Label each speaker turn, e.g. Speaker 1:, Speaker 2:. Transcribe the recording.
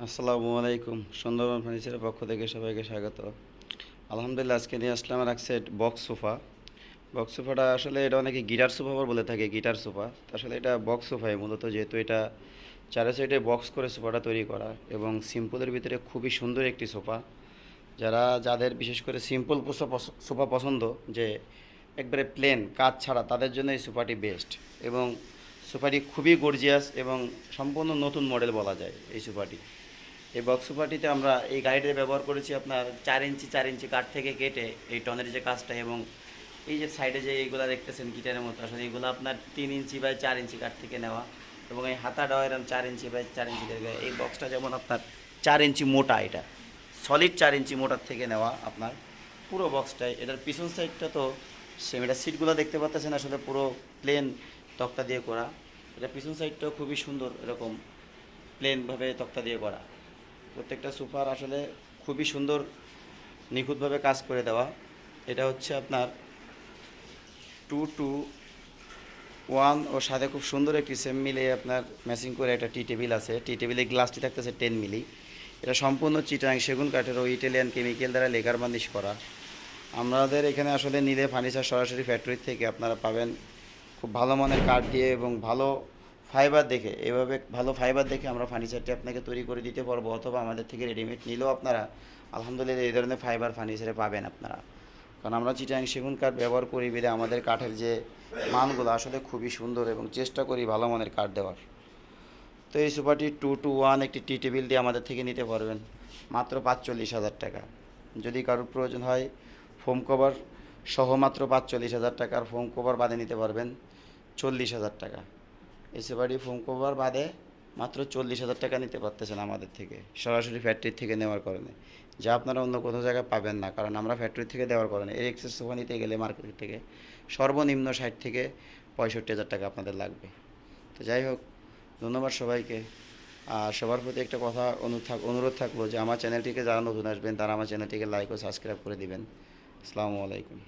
Speaker 1: আসসালামু আলাইকুম, সুন্দরবন ফার্নিচারের পক্ষ থেকে সবাইকে স্বাগত। আলহামদুলিল্লাহ, আজকে নিয়ে আসলাম আর এক সেট বক্স সোফা। বক্স সোফাটা আসলে এটা অনেকে গিটার সোফা বলে থাকে, গিটার সোফা। আসলে এটা বক্স সোফাই মূলত, যেহেতু এটা চারে সাইডে বক্স করে সোফাটা তৈরি করা এবং সিম্পলের ভিতরে খুবই সুন্দর একটি সোফা। যারা, যাদের বিশেষ করে সিম্পল সোফা পছন্দ, যে একবারে প্লেন কাজ ছাড়া, তাদের জন্য এই সোফাটি বেস্ট এবং সোফাটি খুবই গর্জিয়াস এবং সম্পূর্ণ নতুন মডেল বলা যায় এই সোফাটি। এই বক্স সোফাটিতে আমরা এই গাড়িটা ব্যবহার করেছি আপনার চার ইঞ্চি চার ইঞ্চি কাঠ থেকে কেটে এই টনের যে কাজটা এবং এই যে সাইডে যে এইগুলো দেখতেছেন গিটারের মতো, আসলে এইগুলো আপনার তিন ইঞ্চি বাই চার ইঞ্চি কাঠ থেকে নেওয়া এবং এই হাতাটাও এরকম চার ইঞ্চি বাই চার ইঞ্চি থেকে এই বক্সটা যেমন আপনার চার ইঞ্চি মোটা এটা সলিড চার ইঞ্চি মোটার থেকে নেওয়া আপনার পুরো বক্সটাই এটার পিছন সাইডটা তো সেম এটা সিটগুলো দেখতে পাচ্ছেন আসলে পুরো প্লেন তক্তা দিয়ে করা। এটা পিছন সাইডটাও খুবই সুন্দর এরকম প্লেনভাবে তক্তা দিয়ে করা। প্রত্যেকটা সোফার আসলে খুবই সুন্দর, নিখুঁতভাবে কাজ করে দেওয়া। এটা হচ্ছে আপনার টু টু ওয়ান ও সাথে খুব সুন্দর একটি সেম মিলে আপনার ম্যাচিং করে একটা টি টেবিল আছে। টি টেবিলে গ্লাসটি থাকতেছে টেন মিলি। এটা সম্পূর্ণ চিটাং সেগুন কাঠের ও ইটালিয়ান কেমিক্যাল দ্বারা লেগার বান্দিশ করা। আমাদের এখানে আসলে নিলে ফার্নিচার সরাসরি ফ্যাক্টরি থেকে আপনারা পাবেন। খুব ভালো মানের কাঠ দিয়ে এবং ভালো ফাইবার দেখে, এভাবে ভালো ফাইবার দেখে আমরা ফার্নিচারটি আপনাকে তৈরি করে দিতে পারব অথবা আমাদের থেকে রেডিমেড নিলেও আপনারা আলহামদুলিল্লাহ এই ধরনের ফাইবার ফার্নিচারে পাবেন আপনারা। কারণ আমরা চিটাং সেগুন কাঠ ব্যবহার করি বেড়ে আমাদের কাঠের যে মানগুলো আসলে খুবই সুন্দর এবং চেষ্টা করি ভালো মানের কাঠ দেওয়ার। তো এই সুপারটি টু টু ওয়ান একটি টি টেবিল দিয়ে আমাদের থেকে নিতে পারবেন, মাত্র পাঁচচল্লিশ হাজার টাকা। যদি কারোর প্রয়োজন হয় ফোম কভার সহ মাত্র পাঁচচল্লিশ হাজার টাকার ফোম কভার বাদে নিতে পারবেন চল্লিশ হাজার টাকা। এই সুপারটি ফোম কভার বাদে মাত্র চল্লিশ হাজার টাকা নিতে পারতেছেন আমাদের থেকে, সরাসরি ফ্যাক্টরি থেকে নেওয়ার কারণে। যা আপনারা অন্য কোনো জায়গায় পাবেন না, কারণ আমরা ফ্যাক্টরি থেকে দেওয়ার কারণে। এই এক্সেস সোফা নিতে গেলে মার্কেট থেকে সর্বনিম্ন ষাট থেকে পঁয়ষট্টি হাজার টাকা আপনাদের লাগবে। তো যাই হোক, ধন্যবাদ সবাইকে। আর সবার প্রতি একটা কথা অনুরোধ থাকল যে আমার চ্যানেলটিকে যারা নতুন আসবেন, তারা আমার চ্যানেলটিকে লাইক ও সাবস্ক্রাইব করে দিবেন। আসসালামু আলাইকুম।